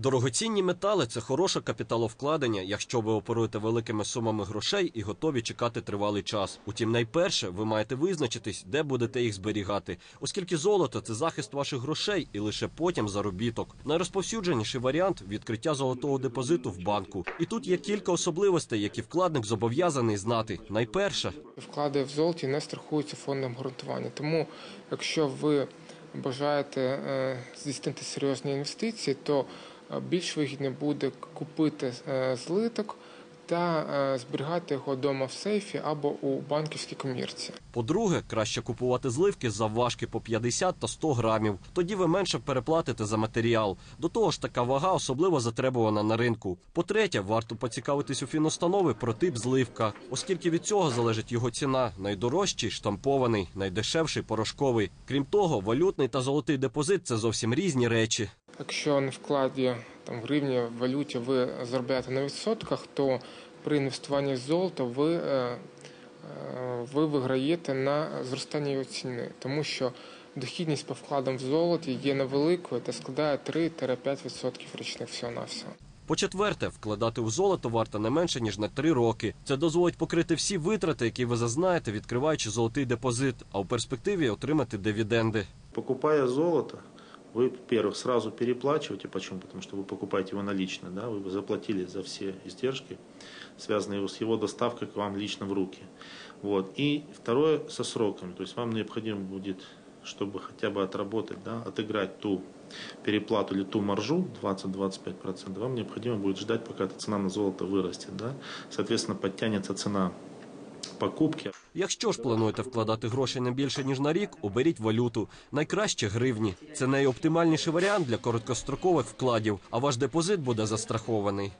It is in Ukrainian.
Дорогоцінні метали це хороше капіталовкладення, якщо ви оперуєте великими сумами грошей і готові чекати тривалий час. Утім, найперше ви маєте визначитись, де будете їх зберігати, оскільки золото це захист ваших грошей і лише потім заробіток. Найрозповсюдженіший варіант відкриття золотого депозиту в банку. І тут є кілька особливостей, які вкладник зобов'язаний знати. Найперше, Вклади в золоті не страхуються фондом гарантування. Тому, якщо ви бажаєте е, здійснити серйозні інвестиції, то більш вигідно буде купити е, злиток та е, зберігати його вдома в сейфі або у банківській комірці. По-друге, краще купувати зливки за важки по 50 та 100 грамів. Тоді ви менше переплатите за матеріал. До того ж, така вага особливо затребувана на ринку. По-третє, варто поцікавитись у фіностанови про тип зливка, оскільки від цього залежить його ціна. Найдорожчий штампований, найдешевший порошковий. Крім того, валютний та золотий депозит це зовсім різні речі. Якщо на вкладі там в гривні в валюті ви заробляєте на відсотках, то при інвестуванні в золото ви, е, е, ви виграєте на зростання його ціни, тому що дохідність по вкладам в золоті є невеликою та складає 3-5% річних всього на всього. По-четверте, вкладати у золото варто не менше ніж на 3 роки. Це дозволить покрити всі витрати, які ви зазнаєте, відкриваючи золотий депозит, а у перспективі отримати дивіденди. Покупая золото, вы, во-первых, сразу переплачиваете. Почему? Потому что вы покупаете его налично, да, вы заплатили за все издержки, связанные с его доставкой к вам лично в руки. Вот. И второе, со сроками. То есть вам необходимо будет, чтобы хотя бы отработать, да, отыграть ту переплату или ту маржу 20-25%, вам необходимо будет ждать, пока эта цена на золото вырастет. Да? Соответственно, подтянется цена покупки. Якщо ж плануєте вкладати гроші не більше ніж на рік, оберіть валюту. Найкраще гривні. Це найоптимальніший варіант для короткострокових вкладів, а ваш депозит буде застрахований.